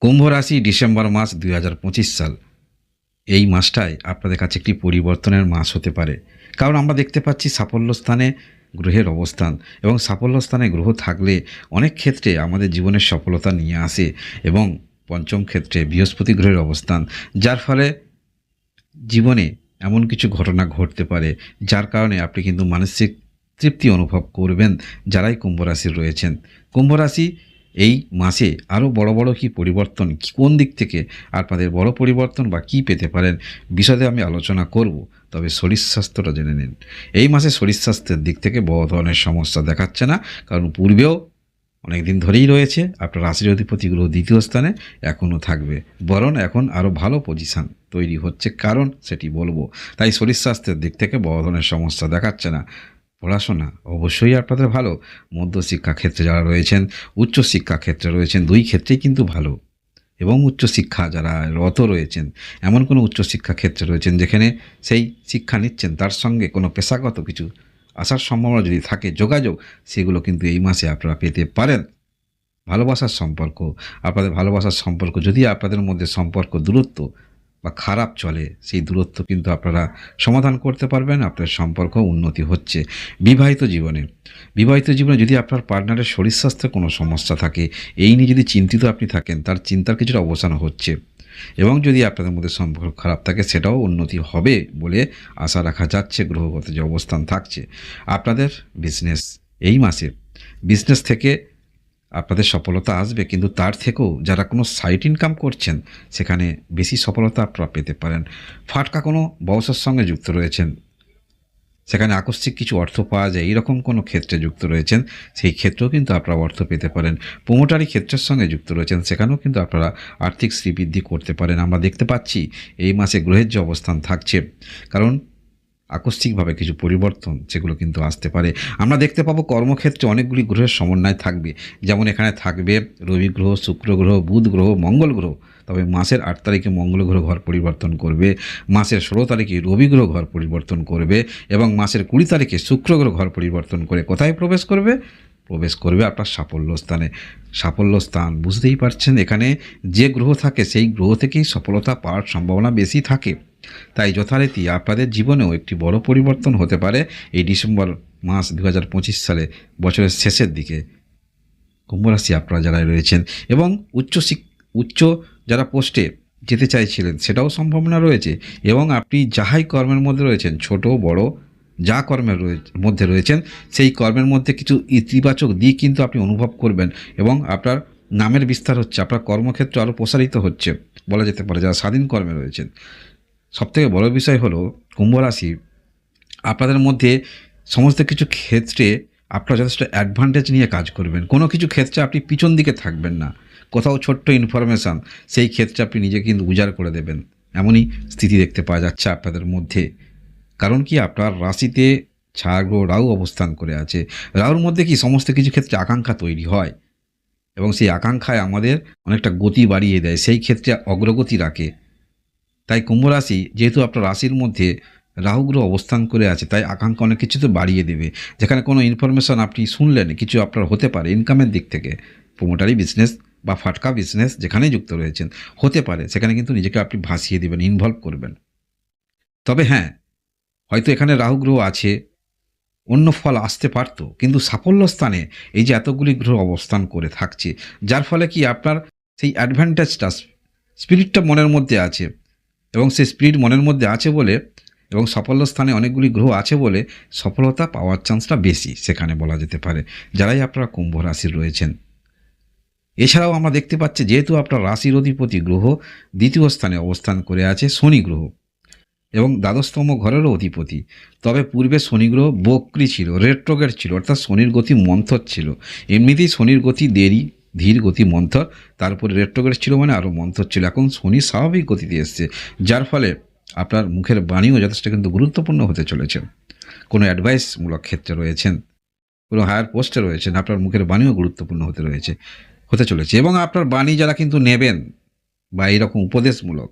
কুম্ভ রাশি ডিসেম্বর মাস দু হাজার পঁচিশ সাল। এই মাসটায় আপনাদের কাছে একটি পরিবর্তনের মাস হতে পারে। কারণ আমরা দেখতে পাচ্ছি সাফল্য স্থানে গ্রহের অবস্থান এবং সাফল্য স্থানে গ্রহ থাকলে অনেক ক্ষেত্রে আমাদের জীবনের সফলতা নিয়ে আসে এবং পঞ্চম ক্ষেত্রে বৃহস্পতি গ্রহের অবস্থান, যার ফলে জীবনে এমন কিছু ঘটনা ঘটতে পারে, যার কারণে আপনি কিন্তু মানসিক তৃপ্তি অনুভব করবেন যারাই কুম্ভ রাশির রয়েছেন। কুম্ভ রাশি এই মাসে আরও বড় বড় কি পরিবর্তন কোন দিক থেকে আপনাদের বড় পরিবর্তন বা কি পেতে পারেন বিশদে আমি আলোচনা করব। তবে শরীর স্বাস্থ্যটা জেনে নিন। এই মাসে শরীর স্বাস্থ্যের দিক থেকে বড় ধরনের সমস্যা দেখাচ্ছে না, কারণ পূর্বেও অনেক দিন ধরেই রয়েছে, আপনার রাশির অধিপতি গ্রহ দ্বিতীয় স্থানে এখনও থাকবে। বরং এখন আরও ভালো পজিশান তৈরি হচ্ছে, কারণ সেটি বলব। তাই শরীর স্বাস্থ্যের দিক থেকে বড় ধরনের সমস্যা দেখাচ্ছে না। পড়াশোনা অবশ্যই আপনাদের ভালো। মধ্যশিক্ষা ক্ষেত্রে যারা রয়েছেন, উচ্চশিক্ষা ক্ষেত্রে রয়েছেন, দুই ক্ষেত্রেই কিন্তু ভালো। এবং উচ্চশিক্ষা যারা রত রয়েছেন, এমন কোনো উচ্চশিক্ষা ক্ষেত্রে রয়েছেন যেখানে সেই শিক্ষা নিচ্ছেন, তার সঙ্গে কোনো পেশাগত কিছু আসার সম্ভাবনা যদি থাকে, যোগাযোগ সেগুলো কিন্তু এই মাসে আপনারা পেতে পারেন। ভালোবাসার সম্পর্ক, আপনাদের ভালোবাসার সম্পর্ক, যদি আপনাদের মধ্যে সম্পর্ক দূরত্ব বা খারাপ চলে, সেই দূরত্ব কিন্তু আপনারা সমাধান করতে পারবেন আপনার সম্পর্ক উন্নতি হচ্ছে। বিবাহিত জীবনে বিবাহিত জীবনে যদি আপনার পার্টনারের শরীর স্বাস্থ্যে কোনো সমস্যা থাকে, এই নিয়ে যদি চিন্তিত আপনি থাকেন, তার চিন্তার কিছুটা অবসান হচ্ছে। এবং যদি আপনাদের মধ্যে সম্পর্ক খারাপ থাকে, সেটাও উন্নতি হবে বলে আশা রাখা যাচ্ছে, গ্রহগত যে অবস্থান থাকছে। আপনাদের বিজনেস এই মাসে বিজনেস থেকে আপনাদের সফলতা আসবে, কিন্তু তার থেকেও যারা কোনো সাইড ইনকাম করছেন, সেখানে বেশি সফলতা আপনারা পেতে পারেন। ফাটকা কোনো ব্যবসার সঙ্গে যুক্ত রয়েছেন, সেখানে আকস্মিক কিছু অর্থ পাওয়া যায়, এইরকম কোনো ক্ষেত্রে যুক্ত রয়েছেন, সেই ক্ষেত্রেও কিন্তু আপনারা অর্থ পেতে পারেন। প্রোমোটারি ক্ষেত্রের সঙ্গে যুক্ত রয়েছেন, সেখানেও কিন্তু আপনারা আর্থিক শ্রীবৃদ্ধি করতে পারেন। আমরা দেখতে পাচ্ছি, এই মাসে গ্রহের যে অবস্থান থাকছে, কারণ আকস্মিকভাবে কিছু পরিবর্তন সেগুলো কিন্তু আসতে পারে। আমরা দেখতে পাবো কর্মক্ষেত্রে অনেকগুলি গ্রহের সমন্বয় থাকবে। যেমন এখানে থাকবে রবি গ্রহ, শুক্র গ্রহ, বুধ গ্রহ, মঙ্গল গ্রহ। তবে মাসের আট তারিখে মঙ্গল গ্রহ ঘর পরিবর্তন করবে। মাসের ষোলো তারিখে রবি গ্রহ ঘর পরিবর্তন করবে এবং মাসের কুড়ি তারিখে শুক্র গ্রহ ঘর পরিবর্তন করে কোথায় প্রবেশ করবে? প্রবেশ করবে আপনার সাফল্য স্থানে। সাফল্য স্থান, বুঝতেই পারছেন? এখানে যে গ্রহ থাকে, সেই গ্রহ থেকেই সফলতা পাওয়ার সম্ভাবনা বেশি থাকে। তাই যথারীতি আপনাদের জীবনেও একটি বড় পরিবর্তন হতে পারে এই ডিসেম্বর মাস দু হাজার পঁচিশ সালে বছরের শেষের দিকে। কুম্ভরাশি আপনারা যারা রয়েছেন এবং উচ্চ উচ্চ যারা পোস্টে যেতে চাইছিলেন সেটাও সম্ভাবনা রয়েছে এবং আপনি যাহাই কর্মের মধ্যে রয়েছেন, ছোট, বড়, যা কর্মের মধ্যে রয়েছেন, সেই কর্মের মধ্যে কিছু ইতিবাচক দিক কিন্তু আপনি অনুভব করবেন এবং আপনার নামের বিস্তার হচ্ছে, আপনার কর্মক্ষেত্র আরও প্রসারিত হচ্ছে বলা যেতে পারে, যারা স্বাধীন কর্মে রয়েছেন। সবথেকে বড় বিষয় হলো কুম্ভ রাশি। আপনাদের মধ্যে সমস্ত কিছু ক্ষেত্রে আপনারা যথেষ্ট অ্যাডভান্টেজ নিয়ে কাজ করবেন। কোনো কিছু ক্ষেত্রে আপনি পিছন দিকে থাকবেন না। কোথাও ছোট্ট ইনফরমেশান সেই ক্ষেত্রে আপনি নিজে কিন্তু উজাড় করে দেবেন। এমনই স্থিতি দেখতে পাওয়া যাচ্ছে আপনাদের মধ্যে। কারণ কি? আপনার রাশিতে ছাগ্রহ রাহু অবস্থান করে আছে। রাহুর মধ্যে কি? সমস্ত কিছু ক্ষেত্রে আকাঙ্ক্ষা তৈরি হয়। এবং সেই আকাঙ্ক্ষায় আমাদের অনেকটা গতি বাড়িয়ে দেয়। সেই ক্ষেত্রে অগ্রগতি রাখে। তাই কুম্ভ রাশি যেহেতু আপনার রাশির মধ্যে রাহু গ্রহ অবস্থান করে আছে, তাই আকাঙ্ক্ষা অনেক কিছু তো বাড়িয়ে দেবে। যেখানে কোনো ইনফরমেশন আপনি শুনলেন, কিছু আপনার হতে পারে ইনকামের দিক থেকে। প্রোমোটারি বিজনেস বা ফাটকা বিজনেস যেখানেই যুক্ত রয়েছেন, হতে পারে। সেখানে কিন্তু নিজেকে আপনি ভাসিয়ে দেবেন ইনভলভ করবেন। তবে হ্যাঁ হয়তো এখানে রাহু গ্রহ আছে, অন্য ফল আসতে পারতো, কিন্তু সাফল্য স্থানে এই যে এতগুলি গ্রহ অবস্থান করে থাকছে, যার ফলে কি আপনার সেই অ্যাডভান্টেজটা স্পিরিটটা মনের মধ্যে আছে। এবং সে স্পিরিট মনের মধ্যে আছে বলে এবং সাফল্য স্থানে অনেকগুলি গ্রহ আছে বলে সফলতা পাওয়ার চান্সটা বেশি সেখানে বলা যেতে পারে, যারাই আপনারা কুম্ভ রাশির রয়েছেন। এছাড়াও আমরা দেখতে পাচ্ছি যেহেতু আপনার রাশির অধিপতি গ্রহ দ্বিতীয় স্থানে অবস্থান করে আছে শনি গ্রহ এবং দ্বাদশতম ঘরেরও অধিপতি। তবে পূর্বে শনি গ্রহ বক্রি ছিল রেট্রোগেট ছিল, অর্থাৎ শনির গতি মন্থর ছিল। এমনিতেই শনির গতি দেরি ধীর গতি মন্থর তারপরে রেট্রোগেট ছিল মানে আরও মন্থর ছিল। এখন শনি স্বাভাবিক গতিতে এসছে, যার ফলে আপনার মুখের বাণীও যথেষ্ট কিন্তু গুরুত্বপূর্ণ হতে চলেছে। কোনো অ্যাডভাইসমূলক ক্ষেত্রে রয়েছেন? কোনো হায়ার পোস্টে রয়েছেন? আপনার মুখের বাণীও গুরুত্বপূর্ণ হতে রয়েছে, হতে চলেছে। এবং আপনার বাণী যারা কিন্তু নেবেন বা এইরকম উপদেশমূলক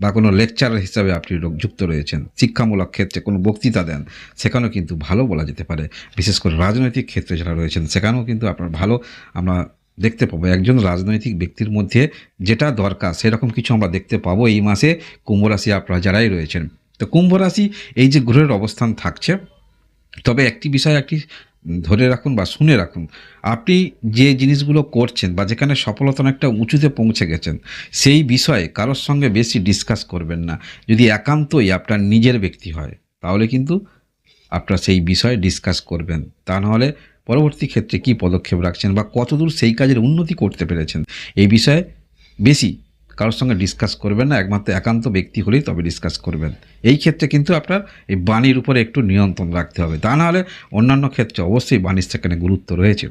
বা কোনো লেকচারার হিসাবে আপনি যুক্ত রয়েছেন, শিক্ষামূলক ক্ষেত্রে কোনো বক্তৃতা দেন, সেখানেও কিন্তু ভালো বলা যেতে পারে। বিশেষ করে রাজনৈতিক ক্ষেত্রে যারা রয়েছেন, সেখানেও কিন্তু আপনার ভালো। আমরা দেখতে পাবো। একজন রাজনৈতিক ব্যক্তির মধ্যে যেটা দরকার, সেরকম কিছু আমরা দেখতে পাবো এই মাসে কুম্ভ রাশি আপনারা যারাই রয়েছেন। তো কুম্ভ রাশি এই যে গ্রহের অবস্থান থাকছে, তবে একটি বিষয় একটি ধরে রাখুন বা শুনে রাখুন, আপনি যে জিনিসগুলো করছেন বা যেখানে সফলতা একটা উঁচুতে পৌঁছে গেছেন, সেই বিষয়ে কারোর সঙ্গে বেশি ডিসকাস করবেন না। যদি একান্তই আপনার নিজের ব্যক্তি হয়, তাহলে কিন্তু আপনারা সেই বিষয়ে ডিসকাস করবেন। তা নাহলে পরবর্তী ক্ষেত্রে কী পদক্ষেপ রাখছেন বা কতদূর সেই কাজের উন্নতি করতে পেরেছেন? এই বিষয়ে বেশি কারোর সঙ্গে ডিসকাস করবেন না, একমাত্র একান্ত ব্যক্তি হলেই তবে ডিসকাস করবেন। এই ক্ষেত্রে কিন্তু আপনার এই বাণীর উপরে একটু নিয়ন্ত্রণ রাখতে হবে। তা নাহলে অন্যান্য ক্ষেত্রে অবশ্যই বাণীর সেখানে গুরুত্ব রয়েছে।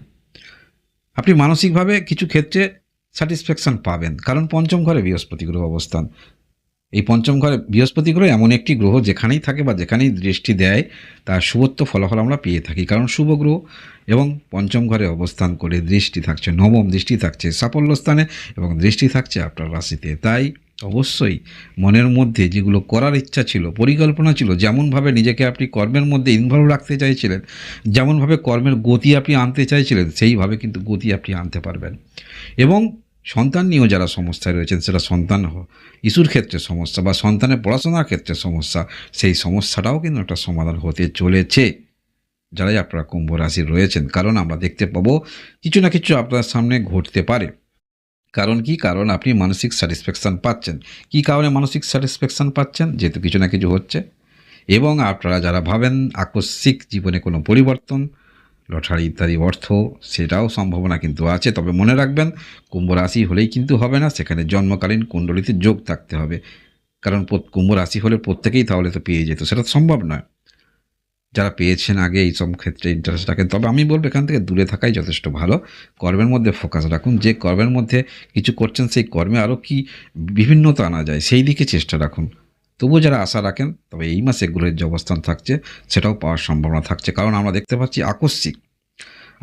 আপনি মানসিকভাবে কিছু ক্ষেত্রে স্যাটিসফ্যাকশন পাবেন। কারণ পঞ্চম ঘরে বৃহস্পতি গ্রহ অবস্থান। এই পঞ্চম ঘরে বৃহস্পতি গ্রহ এমন একটি গ্রহ যেখানেই থাকে বা যেখানেই দৃষ্টি দেয়, তার শুভত্ব ফলাফল আমরা পেয়ে থাকি। কারণ শুভ গ্রহ এবং পঞ্চম ঘরে অবস্থান করে দৃষ্টি থাকছে, নবম দৃষ্টি থাকছে সাফল্য স্থানে এবং দৃষ্টি থাকছে আপনার রাশিতে। তাই অবশ্যই মনের মধ্যে যেগুলো করার ইচ্ছা ছিল, পরিকল্পনা ছিল, যেমনভাবে নিজেকে আপনি কর্মের মধ্যে ইনভলভ রাখতে চাইছিলেন, যেমনভাবে কর্মের গতি আপনি আনতে চাইছিলেন, সেইভাবে কিন্তু গতি আপনি আনতে পারবেন। এবং সন্তান নিয়েও যারা সমস্যায় রয়েছেন, সেটা সন্তান ইস্যুর ক্ষেত্রে সমস্যা বা সন্তানের পড়াশোনার ক্ষেত্রে সমস্যা, সেই সমস্যাটাও কিন্তু একটা সমাধান হতে চলেছে। যারাই আপনারা কুম্ভ রাশি রয়েছেন, কারণ আমরা দেখতে পাবো কিছু না কিছু আপনার সামনে ঘটতে পারে। কারণ কি? কারণ আপনি মানসিক স্যাটিসফ্যাকশান পাচ্ছেন। কি কারণে মানসিক স্যাটিসফ্যাকশান পাচ্ছেন? যেহেতু কিছু না কিছু হচ্ছে। এবং আপনারা যারা ভাবেন, আকস্মিক জীবনে কোনো পরিবর্তন লটারি ইত্যাদি অর্থ, সেটাও সম্ভাবনা কিন্তু আছে। তবে মনে রাখবেন কুম্ভ রাশি হলেই কিন্তু হবে না, সেখানে জন্মকালীন কুণ্ডলিতে যোগ থাকতে হবে। কারণ কুম্ভ রাশি হলে প্রত্যেকেই তাহলে তো পেয়ে যেত, সেটা সম্ভব নয়। যারা পেয়েছেন আগে এই সব ক্ষেত্রে ইন্টারেস্ট রাখেন, তবে আমি বলব এখান থেকে দূরে থাকাই যথেষ্ট ভালো। কর্মের মধ্যে ফোকাস রাখুন, যে কর্মের মধ্যে কিছু করছেন, সেই কর্মে আরও কি বিভিন্নতা আনা যায়, সেই দিকে চেষ্টা রাখুন। তবুও যারা আশা রাখেন, তবে এই মাসে গ্রহের যে অবস্থান থাকছে, সেটাও পাওয়ার সম্ভাবনা থাকছে। কারণ আমরা দেখতে পাচ্ছি আকস্মিক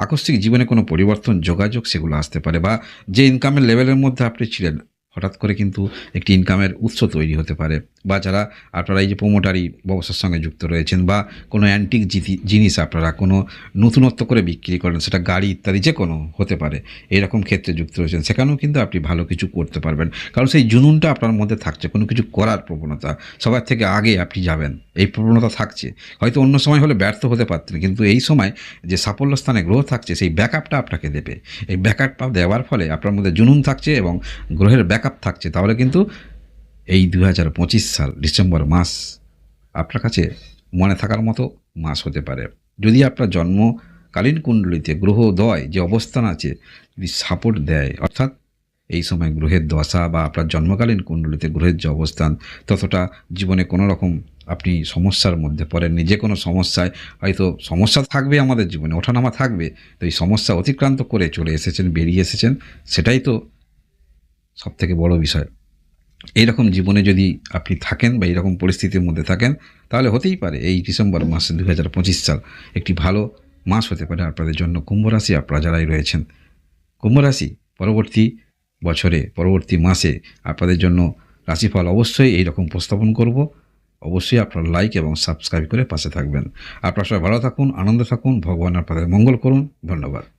আকস্মিক জীবনে কোনো পরিবর্তন, যোগাযোগ সেগুলো আসতে পারে বা যে ইনকামের লেভেলের মধ্যে আপনি ছিলেন, হঠাৎ করে কিন্তু একটি ইনকামের উৎস তৈরি হতে পারে। বা যারা আপনারা এই যে প্রোমোটারি ব্যবসার সঙ্গে যুক্ত রয়েছেন বা কোনো অ্যান্টিক জিনিস আপনারা কোনো নতুনত্ব করে বিক্রি করেন, সেটা গাড়ি ইত্যাদি যে কোনো হতে পারে, এরকম ক্ষেত্রে যুক্ত রয়েছেন, সেখানেও কিন্তু আপনি ভালো কিছু করতে পারবেন। কারণ সেই জুনুনটা আপনার মধ্যে থাকছে, কোনো কিছু করার প্রবণতা, সবার থেকে আগে আপনি যাবেন, এই প্রবণতা থাকছে। হয়তো অন্য সময় হলে ব্যর্থ হতে পারতেন, কিন্তু এই সময় যে সাফল্য স্থানে গ্রহ থাকছে, সেই ব্যাকআপটা আপনাকে দেবে। এই ব্যাকআপটা দেওয়ার ফলে আপনার মধ্যে জুনুন থাকছে এবং গ্রহের ব্যাকআপ থাকছে, তাহলে কিন্তু এই দু হাজার পঁচিশ সাল, ডিসেম্বর মাস আপনার কাছে মনে থাকার মতো মাস হতে পারে। যদি আপনার জন্মকালীন কুণ্ডলিতে গ্রহদয় যে অবস্থান আছে, যদি সাপোর্ট দেয়, অর্থাৎ এই সময় গ্রহের দশা বা আপনার জন্মকালীন কুণ্ডলিতে গ্রহের যে অবস্থান, ততটা জীবনে কোনো রকম আপনি সমস্যার মধ্যে পড়েননি যে কোনো সমস্যায় হয়তো সমস্যা থাকবে আমাদের জীবনে, ওঠানামা থাকবে, তো এই সমস্যা অতিক্রান্ত করে চলে এসেছেন, বেরিয়ে এসেছেন, সেটাই তো সব থেকে বড় বিষয়। এইরকম জীবনে যদি আপনি থাকেন বা এরকম পরিস্থিতির মধ্যে থাকেন, তাহলে হতেই পারে এই ডিসেম্বর মাসে দু সাল একটি ভালো মাস হতে পারে আপনাদের জন্য। কুম্ভ রাশি আপনারা যারাই রয়েছেন কুম্ভ রাশি পরবর্তী বছরে, পরবর্তী মাসে আপনাদের জন্য রাশিফল অবশ্যই এই রকম উপস্থাপন করব। অবশ্যই আপনারা লাইক এবং সাবস্ক্রাইব করে পাশে থাকবেন। আপনারা সবাই ভালো থাকুন, আনন্দ থাকুন, ভগবান আপনাদের মঙ্গল করুন। ধন্যবাদ।